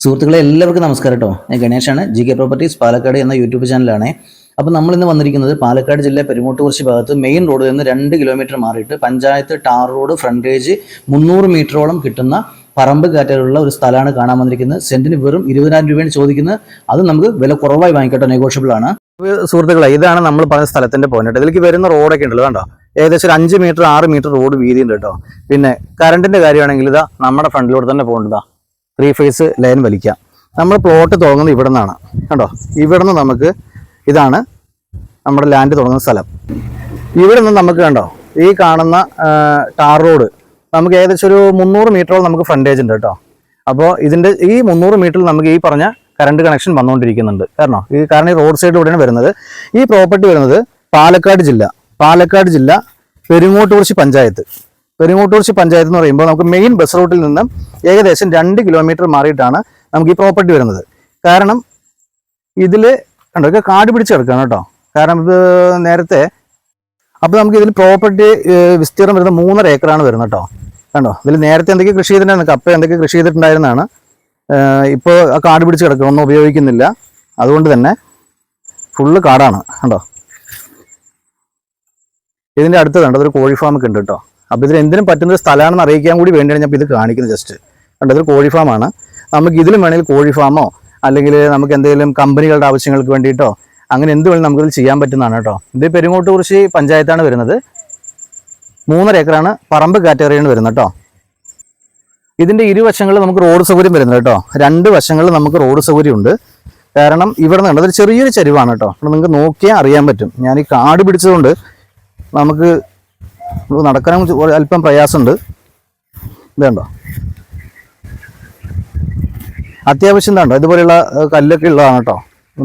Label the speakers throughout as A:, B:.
A: സുഹൃത്തുക്കളെ എല്ലാവർക്കും നമസ്കാരം കേട്ടോ ഞാൻ ഗണേഷാണ്. ജി കെ പ്രോപ്പർട്ടീസ് പാലക്കാട് എന്ന യൂട്യൂബ് ചാനലാണ് അപ്പോൾ നമ്മൾ ഇന്ന് വന്നിരിക്കുന്നത് പാലക്കാട് ജില്ല പെരുമോട്ടുകുറിശി ഭാഗത്ത് മെയിൻ റോഡിൽ നിന്ന് രണ്ട് കിലോമീറ്റർ മാറിയിട്ട് പഞ്ചായത്ത് ടാർ റോഡ് ഫ്രണ്ടേജ് മുന്നൂറ് മീറ്ററോളം കിട്ടുന്ന പറമ്പ് കാറ്റലുള്ള ഒരു സ്ഥലമാണ് കാണാൻ വന്നിരിക്കുന്നത്. സെന്റിന് വെറും ഇരുപതിനായിരം രൂപയാണ് ചോദിക്കുന്നത്. അത് നമുക്ക് വില കുറവായി വാങ്ങിക്കട്ടെ നെഗോഷ്യബിൾ ആണ്. സുഹൃത്തുക്കളെ ഇതാണ് നമ്മൾ പറഞ്ഞ സ്ഥലത്തിന്റെ പോയിന്റ് ഇതിലേക്ക് വരുന്ന റോഡൊക്കെ ഉണ്ടല്ലോ കണ്ടോ? ഏകദേശം ഒരു അഞ്ച് മീറ്റർ ആറ് മീറ്റർ റോഡ് വീതി ഉണ്ട് കേട്ടോ പിന്നെ കറണ്ടിന്റെ കാര്യമാണെങ്കിൽ ഇതാ നമ്മുടെ ഫ്രണ്ടിലൂടെ തന്നെ പോകേണ്ടതാ. ത്രീ ഫേസ് ലൈൻ വലിക്കാം. നമ്മൾ പ്ലോട്ട് തുടങ്ങുന്നത് ഇവിടെ നിന്നാണ് കണ്ടോ? ഇവിടെ നിന്ന് നമുക്ക് ഇതാണ് നമ്മുടെ ലാൻഡ് തുടങ്ങുന്ന സ്ഥലം. ഇവിടെ നിന്ന് നമുക്ക് കണ്ടോ? ഈ കാണുന്ന ടാർ റോഡ് നമുക്ക് ഏകദേശം ഒരു മുന്നൂറ് മീറ്ററോളം നമുക്ക് ഫ്രണ്ടേജ് ഉണ്ട് കേട്ടോ. അപ്പോൾ ഇതിന്റെ ഈ മുന്നൂറ് മീറ്ററിൽ നമുക്ക് ഈ പറഞ്ഞ കറണ്ട് കണക്ഷൻ വന്നുകൊണ്ടിരിക്കുന്നുണ്ട്. കാരണം ഈ കാരണം ഈ റോഡ് സൈഡിലൂടെയാണ് വരുന്നത്. ഈ പ്രോപ്പർട്ടി വരുന്നത് പാലക്കാട് ജില്ല. പാലക്കാട് ജില്ല പെരുങ്ങോട്ടുകുറിശി പഞ്ചായത്ത്. പെരുങ്ങോട്ടുകുറിശി പഞ്ചായത്ത് എന്ന് പറയുമ്പോൾ നമുക്ക് മെയിൻ ബസ് റൂട്ടിൽ നിന്ന് ഏകദേശം രണ്ട് കിലോമീറ്റർ മാറിയിട്ടാണ് നമുക്ക് ഈ പ്രോപ്പർട്ടി വരുന്നത്. കാരണം ഇതിൽ കണ്ടോ ഇത് കാട് പിടിച്ച് കിടക്കുകയാണ് കേട്ടോ. കാരണം ഇത് നേരത്തെ അപ്പോൾ നമുക്ക് ഇതിൽ പ്രോപ്പർട്ടി വിസ്തീർണം വരുന്നത് മൂന്നര ഏക്കറാണ് വരുന്നത് കേട്ടോ. കണ്ടോ ഇതിൽ നേരത്തെ എന്തൊക്കെ കൃഷി ചെയ്തിട്ടുണ്ടായിരുന്നു കപ്പ എന്തൊക്കെ കൃഷി ചെയ്തിട്ടുണ്ടായിരുന്നാണ് ഇപ്പോൾ ആ കാട് പിടിച്ച് കിടക്കുക ഒന്നും ഉപയോഗിക്കുന്നില്ല. അതുകൊണ്ട് തന്നെ ഫുള്ള് കാടാണ് കണ്ടോ. ഇതിന്റെ അടുത്ത് കണ്ടോ ഒരു കോഴി ഫാം ഒക്കെ ഉണ്ട് കേട്ടോ. അപ്പോൾ ഇതിൽ എന്തിനും പറ്റുന്ന ഒരു സ്ഥലമാണെന്ന് അറിയിക്കാൻ കൂടി വേണ്ടിയാണ് ഞാൻ ഇത് കാണിക്കുന്നത് ജസ്റ്റ് കണ്ടത് കോഴി ഫാമാണ് നമുക്ക് ഇതിലും വേണമെങ്കിൽ കോഴി ഫാമോ അല്ലെങ്കിൽ നമുക്ക് എന്തെങ്കിലും കമ്പനികളുടെ ആവശ്യങ്ങൾക്ക് വേണ്ടിയിട്ടോ അങ്ങനെ എന്ത് വേണമെങ്കിലും നമുക്കിത് ചെയ്യാൻ പറ്റുന്നതാണ് കേട്ടോ. ഇത് പെരുങ്ങോട്ടുകുറിശി പഞ്ചായത്താണ് വരുന്നത്. മൂന്നര ഏക്കറാണ് പറമ്പ് കാറ്റഗറിയാണ് വരുന്നത് കേട്ടോ. ഇതിന്റെ ഇരുവശങ്ങളിൽ നമുക്ക് റോഡ് സൗകര്യം വരുന്നത് കേട്ടോ. രണ്ട് വശങ്ങളിൽ നമുക്ക് റോഡ് സൗകര്യം ഉണ്ട് കാരണം ഇവിടെ നിന്ന് അതൊരു ചെറിയൊരു ചരിവാണ് കേട്ടോ. അപ്പോൾ നിങ്ങൾക്ക് നോക്കിയാൽ അറിയാൻ പറ്റും. ഞാൻ ഈ കാട് പിടിച്ചതുകൊണ്ട് നമുക്ക് നടക്കാനും ഒരു അല്പം പ്രയാസമുണ്ട്. ഇതുണ്ടോ? അത്യാവശ്യം എന്താണ്ടോ ഇതുപോലെയുള്ള കല്ലൊക്കെ ഉള്ളതാണ് കേട്ടോ.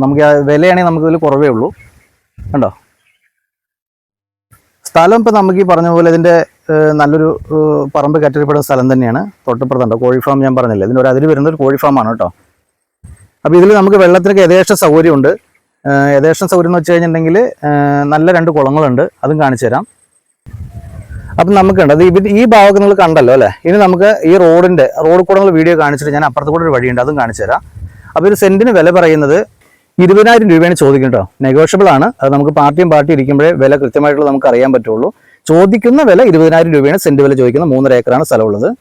A: നമുക്ക് വിലയാണെങ്കിൽ നമുക്ക് ഇതിൽ കുറവേ ഉള്ളൂ. കണ്ടോ? സ്ഥലം ഇപ്പം നമുക്ക് ഈ പറഞ്ഞ പോലെ ഇതിന്റെ നല്ലൊരു പറമ്പ് കയറ്റപ്പെടുന്ന സ്ഥലം തന്നെയാണ്. തൊട്ടപ്പുറത്തുണ്ടോ കോഴി ഫാം ഞാൻ പറഞ്ഞില്ലേ? ഇതിന്റെ ഒരു അതിൽ വരുന്ന ഒരു കോഴി ഫാമാണ് കേട്ടോ. അപ്പോൾ ഇതിൽ നമുക്ക് വെള്ളത്തിനൊക്കെ യഥേഷ്ട സൗകര്യമുണ്ട്. യഥേഷ്ട സൗകര്യം എന്ന് വെച്ച് കഴിഞ്ഞിട്ടുണ്ടെങ്കിൽ നല്ല രണ്ട് കുളങ്ങളുണ്ട്. അതും കാണിച്ചു തരാം. അപ്പം നമുക്ക് ഉണ്ട്. അത് ഇവ- ഈ ഭാഗമൊക്കെ നിങ്ങൾ കണ്ടല്ലോ അല്ലേ? ഇനി നമുക്ക് ഈ റോഡിന്റെ റോഡ് കൂടെ നിങ്ങൾ വീഡിയോ കാണിച്ചിട്ട് ഞാൻ അപ്പുറത്ത് കൂടെ ഒരു വഴിയുണ്ട് അതും കാണിച്ചു തരാം. അപ്പോൾ ഒരു സെന്റിന് വില പറയുന്നത് ഇരുപതിനായിരം രൂപയാണ് ചോദിക്കും കേട്ടോ. നെഗോഷ്യബിൾ ആണ്. അത് നമുക്ക് പാർട്ടിയും പാർട്ടി ഇരിക്കുമ്പോഴേ വില കൃത്യമായിട്ടുള്ള നമുക്ക് അറിയാൻ പറ്റുള്ളൂ. ചോദിക്കുന്ന വില ഇരുപതിനായിരം രൂപയാണ് സെന്റ് വില ചോദിക്കുന്നത് മൂന്നര ഏക്കറാണ് സ്ഥലമുള്ളത്.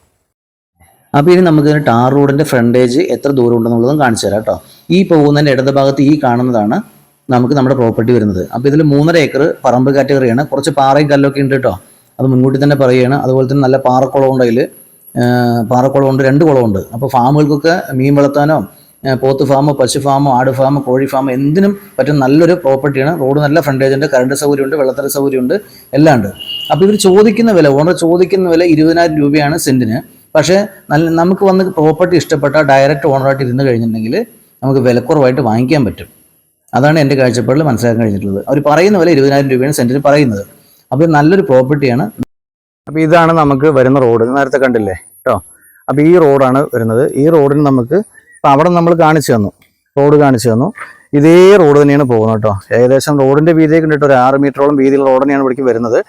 A: അപ്പോൾ ഇനി നമുക്ക് ടാർ റോഡിന്റെ ഫ്രണ്ടേജ് എത്ര ദൂരം ഉണ്ടെന്നുള്ളതും കാണിച്ചു തരാം കേട്ടോ. ഈ പോകുന്നതിന്റെ ഇടത് ഭാഗത്ത് ഈ കാണുന്നതാണ് നമുക്ക് നമ്മുടെ പ്രോപ്പർട്ടി വരുന്നത്. അപ്പോൾ ഇതിൽ മൂന്നര ഏക്കർ പറമ്പ് കാറ്റഗറിയാണ്. കുറച്ച് പാറയും കല്ലൊക്കെ ഉണ്ട് കേട്ടോ. അത് മുൻകൂട്ടി തന്നെ പറയുകയാണ്. അതുപോലെ തന്നെ നല്ല പാറക്കുളമുണ്ട് അതിൽ പാറക്കുളമുണ്ട് രണ്ട് കുളമുണ്ട് അപ്പോൾ ഫാമുകൾക്കൊക്കെ മീൻ വളർത്താനോ പോത്ത് ഫാമോ പശു ഫാമോ ആട് ഫാമോ കോഴി ഫാമോ എന്തിനും പറ്റുന്ന നല്ലൊരു പ്രോപ്പർട്ടിയാണ് റോഡ് നല്ല ഫ്രണ്ടേജ് ഉണ്ട് കറണ്ട് സൗകര്യമുണ്ട് വെള്ളത്തര സൗകര്യമുണ്ട് എല്ലാം ഉണ്ട്. അപ്പോൾ ഇവർ ചോദിക്കുന്ന വില ഓണർ ചോദിക്കുന്ന വില ഇരുപതിനായിരം രൂപയാണ് സെന്റിന് പക്ഷേ നല്ല നമുക്ക് വന്ന് പ്രോപ്പർട്ടി ഇഷ്ടപ്പെട്ട ഡയറക്റ്റ് ഓണറായിട്ട് ഇരുന്ന് കഴിഞ്ഞിട്ടുണ്ടെങ്കിൽ നമുക്ക് വിലക്കുറവായിട്ട് വാങ്ങിക്കാൻ പറ്റും. അതാണ് എന്റെ കാഴ്ചപ്പാടിൽ മനസ്സിലാക്കാൻ കഴിഞ്ഞിട്ടുള്ളത്. അവർ പറയുന്ന വില ഇരുപതിനായിരം രൂപയാണ് സെന്റിന് പറയുന്നത്. അപ്പോൾ നല്ലൊരു പ്രോപ്പർട്ടിയാണ് അപ്പോൾ ഇതാണ് നമുക്ക് വരുന്ന റോഡ് നേരത്തെ കണ്ടില്ലേ? കേട്ടോ അപ്പോൾ ഈ റോഡാണ് വരുന്നത്. ഈ റോഡിന് നമുക്ക് ഇപ്പോൾ അവിടെ നമ്മൾ കാണിച്ചു തന്നു. റോഡ് കാണിച്ചു തന്നു. ഇതേ റോഡ് തന്നെയാണ് പോകുന്നത് കേട്ടോ ഏകദേശം റോഡിന്റെ വീതിയൊക്കെ കണ്ടിട്ട് ഒരു ആറ് മീറ്ററോളം വീതിയുള്ള റോഡ് തന്നെയാണ് ഇവിടേക്ക് വരുന്നത്.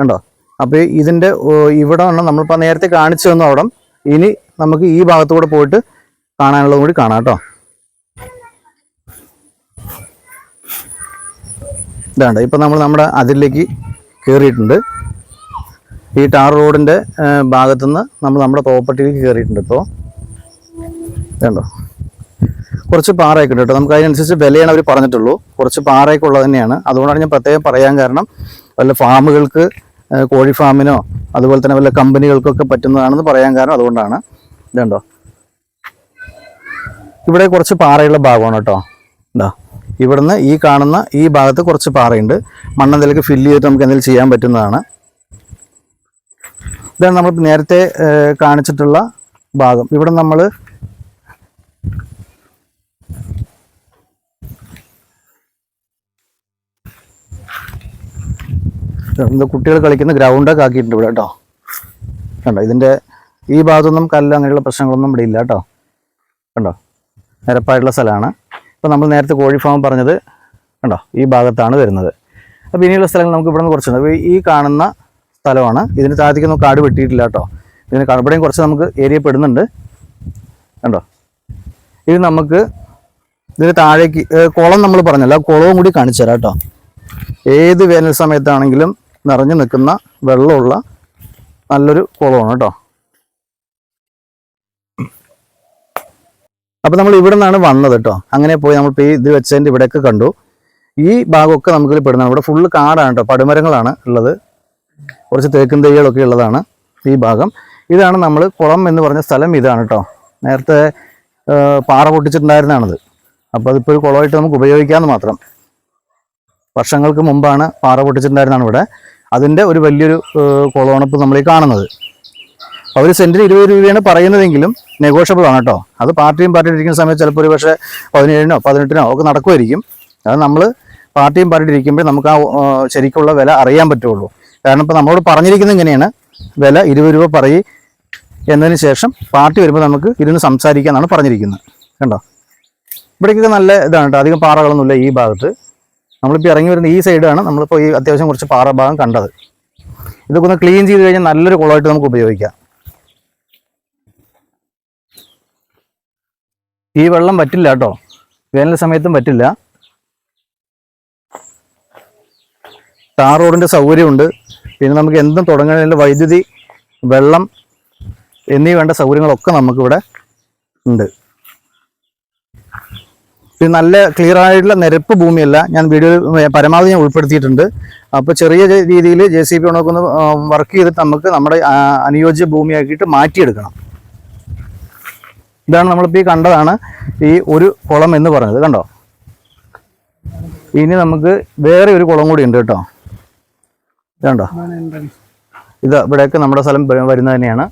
A: കണ്ടോ? അപ്പോൾ ഇതിന്റെ ഇവിടെ ആണ് നമ്മളിപ്പോൾ നേരത്തെ കാണിച്ചു തന്നു അവിടെ. ഇനി നമുക്ക് ഈ ഭാഗത്തൂടെ പോയിട്ട് കാണാനുള്ളതും കൂടി കാണാം കേട്ടോ ഇതാണ്ട് ഇപ്പം നമ്മൾ നമ്മുടെ അതിലേക്ക് കയറിയിട്ടുണ്ട് ഈ ടാർ റോഡിന്റെ ഭാഗത്തുനിന്ന് നമ്മൾ നമ്മുടെ പ്രോപ്പർട്ടിയിലേക്ക് കയറിയിട്ടുണ്ട് ഇപ്പോൾ വേണ്ടോ കുറച്ച് പാറയൊക്കെ ഉണ്ട് കേട്ടോ. നമുക്ക് അതിനനുസരിച്ച് വിലയാണ് അവർ പറഞ്ഞിട്ടുള്ളൂ. കുറച്ച് പാറയൊക്കെ ഉള്ളത് തന്നെയാണ്. അതുകൊണ്ടാണ് ഞാൻ പ്രത്യേകം പറയാൻ കാരണം വല്ല ഫാമുകൾക്ക് കോഴി ഫാമിനോ അതുപോലെ തന്നെ വല്ല കമ്പനികൾക്കൊക്കെ പറ്റുന്നതാണെന്ന് പറയാൻ കാരണം അതുകൊണ്ടാണ്. ഇതുണ്ടോ? ഇവിടെ കുറച്ച് പാറയുള്ള ഭാഗമാണ് കേട്ടോ. എന്താ ഇവിടുന്ന് ഈ കാണുന്ന ഈ ഭാഗത്ത് കുറച്ച് പാറയുണ്ട്. മണ്ണെന്തെങ്കിലും ഫില്ല് ചെയ്തിട്ട് നമുക്ക് എന്തെങ്കിലും ചെയ്യാൻ പറ്റുന്നതാണ്. ഇതാണ് നമ്മൾ നേരത്തെ കാണിച്ചിട്ടുള്ള ഭാഗം. ഇവിടെ നമ്മൾ കുട്ടികൾ കളിക്കുന്ന ഗ്രൗണ്ടൊക്കെ ആക്കിയിട്ടുണ്ട് ഇവിടെ കേട്ടോ. കണ്ടോ? ഇതിന്റെ ഈ ഭാഗത്തൊന്നും കല്ല് അങ്ങനെയുള്ള പ്രശ്നങ്ങളൊന്നും ഇവിടെ ഇല്ല കേട്ടോ. കണ്ടോ? നിരപ്പായിട്ടുള്ള സ്ഥലമാണ്. ഇപ്പോൾ നമ്മൾ നേരത്തെ കോഴി ഫാം പറഞ്ഞത് കണ്ടോ ഈ ഭാഗത്താണ് വരുന്നത്. അപ്പോൾ ഇനിയുള്ള സ്ഥലങ്ങൾ നമുക്ക് ഇവിടെ നിന്ന് കുറച്ചുണ്ട് അപ്പോൾ ഈ കാണുന്ന സ്ഥലമാണ്. ഇതിന് താഴത്തേക്കൊന്നും കാട് വെട്ടിയിട്ടില്ല കേട്ടോ. ഇതിന് ഇവിടെയും കുറച്ച് നമുക്ക് ഏരിയ പെടുന്നുണ്ട്. കണ്ടോ? ഇത് നമുക്ക് ഇതിന് താഴേക്ക് കുളം നമ്മൾ പറഞ്ഞല്ലോ. കുളവും കൂടി കാണിച്ചു തരാം കേട്ടോ. ഏത് വേനൽ സമയത്താണെങ്കിലും നിറഞ്ഞു നിൽക്കുന്ന വെള്ളമുള്ള നല്ലൊരു കുളമാണ് കേട്ടോ. അപ്പോൾ നമ്മൾ ഇവിടെ നിന്നാണ് വന്നത് കേട്ടോ. അങ്ങനെ പോയി നമ്മൾ ഇപ്പോൾ ഇത് വെച്ചതിന്റെ ഇവിടെയൊക്കെ കണ്ടു. ഈ ഭാഗമൊക്കെ നമുക്ക് പെടുന്നതാണ് ഇവിടെ ഫുള്ള് കാടാണ് കേട്ടോ. പടുമരങ്ങളാണ് ഉള്ളത്. കുറച്ച് തേക്കും തൈകളൊക്കെ ഉള്ളതാണ് ഈ ഭാഗം. ഇതാണ് നമ്മൾ കുളം എന്ന് പറഞ്ഞ സ്ഥലം ഇതാണ് കേട്ടോ. നേരത്തെ പാറ പൊട്ടിച്ചിട്ടുണ്ടായിരുന്നതാണത്. അപ്പോൾ അതിപ്പോൾ ഒരു കുളമായിട്ട് നമുക്ക് ഉപയോഗിക്കാമെന്ന് മാത്രം. വർഷങ്ങൾക്ക് മുമ്പാണ് പാറ പൊട്ടിച്ചിട്ടുണ്ടായിരുന്നാണ് ഇവിടെ. അതിന്റെ ഒരു വലിയൊരു കുളമാണ് ഇപ്പോൾ നമ്മൾ ഈ കാണുന്നത്. അവർ സെന്റിന് ഇരുപത് രൂപയാണ് പറയുന്നതെങ്കിലും നെഗോഷ്യബിൾ ആണ് കേട്ടോ. അത് പാർട്ടിയും പാർട്ടി ഇരിക്കുന്ന സമയത്ത് ചിലപ്പോൾ ഒരു പക്ഷേ പതിനേഴിനോ പതിനെട്ടിനോ ഒക്കെ നടക്കുമായിരിക്കും. അത് നമ്മൾ പാർട്ടിയും പാർട്ടി ഇരിക്കുമ്പോൾ നമുക്ക് ആ ആ, ശരിക്കുള്ള വില അറിയാൻ പറ്റുള്ളൂ. കാരണം ഇപ്പോൾ നമ്മളോട് പറഞ്ഞിരിക്കുന്നത് ഇങ്ങനെയാണ്. വില ഇരുപത് രൂപ പറയും എന്നതിന് ശേഷം പാർട്ടി വരുമ്പോൾ നമുക്ക് ഇരുന്ന് സംസാരിക്കാമെന്നാണ് പറഞ്ഞിരിക്കുന്നത്. കണ്ടോ? ഇവിടേക്കൊക്കെ നല്ല ഇതാണ് കേട്ടോ. അധികം പാറകളൊന്നുമില്ല ഈ ഭാഗത്ത്. നമ്മളിപ്പോൾ ഇറങ്ങി വരുന്ന ഈ സൈഡാണ് നമ്മളിപ്പോൾ ഈ അത്യാവശ്യം കുറച്ച് പാറ ഭാഗം കണ്ടത്. ഇതൊക്കെ ഒന്ന് ക്ലീൻ ചെയ്ത് കഴിഞ്ഞാൽ നല്ലൊരു കുളമായിട്ട് നമുക്ക് ഉപയോഗിക്കാം. ഈ വെള്ളം പറ്റില്ല കേട്ടോ. വേനൽ സമയത്തും പറ്റില്ല. ടാർ റോഡിന്റെ സൗകര്യമുണ്ട്. പിന്നെ നമുക്ക് എന്തും തുടങ്ങുന്നതിന്റെ വൈദ്യുതി വെള്ളം എന്നീ വേണ്ട സൗകര്യങ്ങളൊക്കെ നമുക്കിവിടെ ഉണ്ട്. ഇത് നല്ല ക്ലിയർ ആയിട്ടുള്ള നിരപ്പ് ഭൂമിയല്ല. ഞാൻ വീഡിയോയിൽ പരമാവധി ഞാൻ ഉൾപ്പെടുത്തിയിട്ടുണ്ട്. അപ്പോൾ ചെറിയ രീതിയിൽ ജെ സി ബി ഉണക്കുന്ന വർക്ക് ചെയ്തിട്ട് നമുക്ക് നമ്മുടെ അനുയോജ്യ ഭൂമിയാക്കിയിട്ട് മാറ്റിയെടുക്കണം. ഇതാണ് നമ്മളിപ്പോൾ ഈ കണ്ടതാണ് ഈ ഒരു കുളം എന്ന് പറയുന്നത് കണ്ടോ? ഇനി നമുക്ക് വേറെ ഒരു കുളം കൂടി ഉണ്ട് കേട്ടോ. കണ്ടോ ഇത് ഇവിടെയൊക്കെ നമ്മുടെ സ്ഥലം വരുന്നത് തന്നെയാണ്.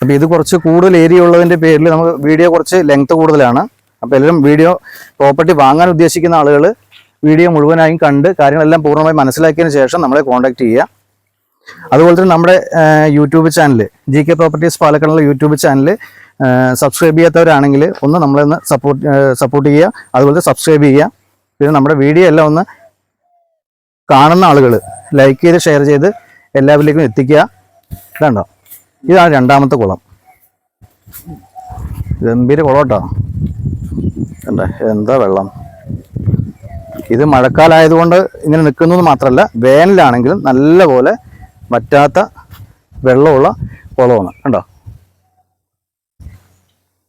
A: അപ്പോൾ ഇത് കുറച്ച് കൂടുതൽ ഏരിയ ഉള്ളതിന്റെ പേരിൽ നമുക്ക് വീഡിയോ കുറച്ച് ലെങ്ത് കൂടുതലാണ്. അപ്പോൾ എല്ലാവരും വീഡിയോ പ്രോപ്പർട്ടി വാങ്ങാൻ ഉദ്ദേശിക്കുന്ന ആളുകൾ വീഡിയോ മുഴുവനായും കണ്ട് കാര്യങ്ങളെല്ലാം പൂർണമായി മനസ്സിലാക്കിയതിന് ശേഷം നമ്മളെ കോൺടാക്ട് ചെയ്യുക. അതുപോലെ തന്നെ നമ്മുടെ YouTube channel G K properties പാലക്കാടുള്ള YouTube channel subscribe ചെയ്യാത്തവരാണെങ്കിൽ ഒന്ന് നമ്മളെ ഒന്ന് സപ്പോർട്ട് സപ്പോർട്ട് ചെയ്യുക. അതുപോലെ സബ്സ്ക്രൈബ് ചെയ്യുക. പിന്നെ നമ്മുടെ വീഡിയോ എല്ലാം ഒന്ന് കാണുന്ന ആളുകൾ ലൈക്ക് ചെയ്ത് ഷെയർ ചെയ്ത് എല്ലാവരിലേക്കും എത്തിക്കുക. കണ്ടോ? ഇതാണ് രണ്ടാമത്തെ കുളം. ഗംഭീര കുളം കേട്ടോ എന്താ വെള്ളം? ഇത് മഴക്കാലമായതുകൊണ്ട് ഇങ്ങനെ നിൽക്കുന്നത് മാത്രമല്ല വേനലാണെങ്കിലും നല്ലപോലെ വറ്റാത്ത വെള്ളമുള്ള കുളമാണ് കണ്ടോ?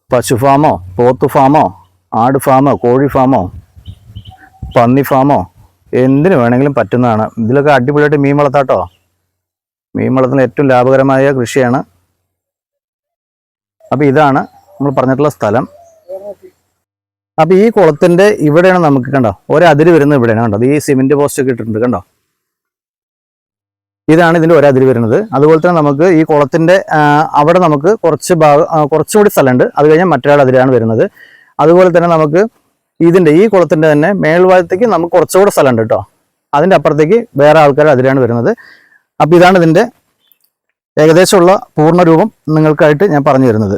A: പശു ഫാമോ പോത്ത് ഫാമോ ആട് ഫാമോ കോഴി ഫാമോ പന്നി ഫാമോ എന്തിനു വേണമെങ്കിലും പറ്റുന്നതാണ്. ഇതിലൊക്കെ അടിപൊളിയായിട്ട് മീൻ വളർത്താട്ടോ. മീൻ വളർത്തുന്ന ഏറ്റവും ലാഭകരമായ കൃഷിയാണ്. അപ്പോൾ ഇതാണ് നമ്മൾ പറഞ്ഞിട്ടുള്ള സ്ഥലം. അപ്പോൾ ഈ കുളത്തിന്റെ ഇവിടെയാണ് നമുക്ക് കണ്ടോ ഒരതിര് വരുന്നത് ഇവിടെയാണ് കണ്ടോ. ഈ സിമെന്റ് പോസ്റ്റൊക്കെ ഇട്ടിട്ടുണ്ട് കണ്ടോ. ഇതാണ് ഇതിന്റെ ഒരതിര് വരുന്നത്. അതുപോലെ തന്നെ നമുക്ക് ഈ കുളത്തിന്റെ അവിടെ നമുക്ക് കുറച്ച് ഭാഗം കുറച്ചുകൂടി സ്ഥലമുണ്ട്. അത് കഴിഞ്ഞാൽ മറ്റൊരാൾ അതിരാണ് വരുന്നത്. അതുപോലെ തന്നെ നമുക്ക് ഇതിന്റെ ഈ കുളത്തിന്റെ തന്നെ മേൽവാദത്തേക്ക് നമുക്ക് കുറച്ചുകൂടെ സ്ഥലമുണ്ട് കേട്ടോ. അതിന്റെ അപ്പുറത്തേക്ക് വേറെ ആൾക്കാർ അതിരാണ് വരുന്നത്. അപ്പോൾ ഇതാണ് ഇതിന്റെ ഏകദേശമുള്ള പൂർണരൂപം നിങ്ങൾക്കായിട്ട് ഞാൻ പറഞ്ഞു തരുന്നത്.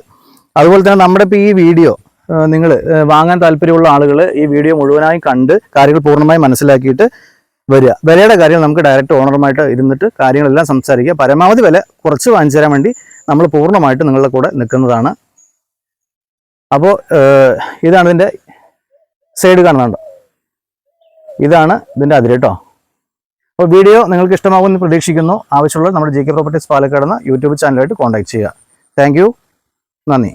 A: അതുപോലെ തന്നെ നമ്മുടെ ഇപ്പോൾ ഈ വീഡിയോ നിങ്ങൾ വാങ്ങാൻ താല്പര്യമുള്ള ആളുകൾ ഈ വീഡിയോ മുഴുവനായി കണ്ട് കാര്യങ്ങൾ പൂർണമായി മനസ്സിലാക്കിയിട്ട് വരിക. വിലയുടെ കാര്യങ്ങൾ നമുക്ക് ഡയറക്റ്റ് ഓണറുമായിട്ട് ഇരുന്നിട്ട് കാര്യങ്ങളെല്ലാം സംസാരിക്കുക. പരമാവധി വില കുറച്ച് വാങ്ങിച്ചു തരാൻ വേണ്ടി നമ്മൾ പൂർണമായിട്ട് നിങ്ങളുടെ കൂടെ നിൽക്കുന്നതാണ്. അപ്പോൾ ഇതാണ് ഇതിന്റെ സൈഡ് കാണുന്നുണ്ട് ഇതാണ് ഇതിന്റെ അതിര് കേട്ടോ അപ്പോൾ വീഡിയോ നിങ്ങൾക്ക് ഇഷ്ടമാകുമെന്ന് പ്രതീക്ഷിക്കുന്നു. ആവശ്യമുള്ള നമ്മുടെ ജി കെ പ്രോപ്പർട്ടീസ് പാലക്കാട് എന്ന യൂട്യൂബ് ചാനലായിട്ട് കോൺടാക്ട് ചെയ്യുക. താങ്ക് നന്ദി.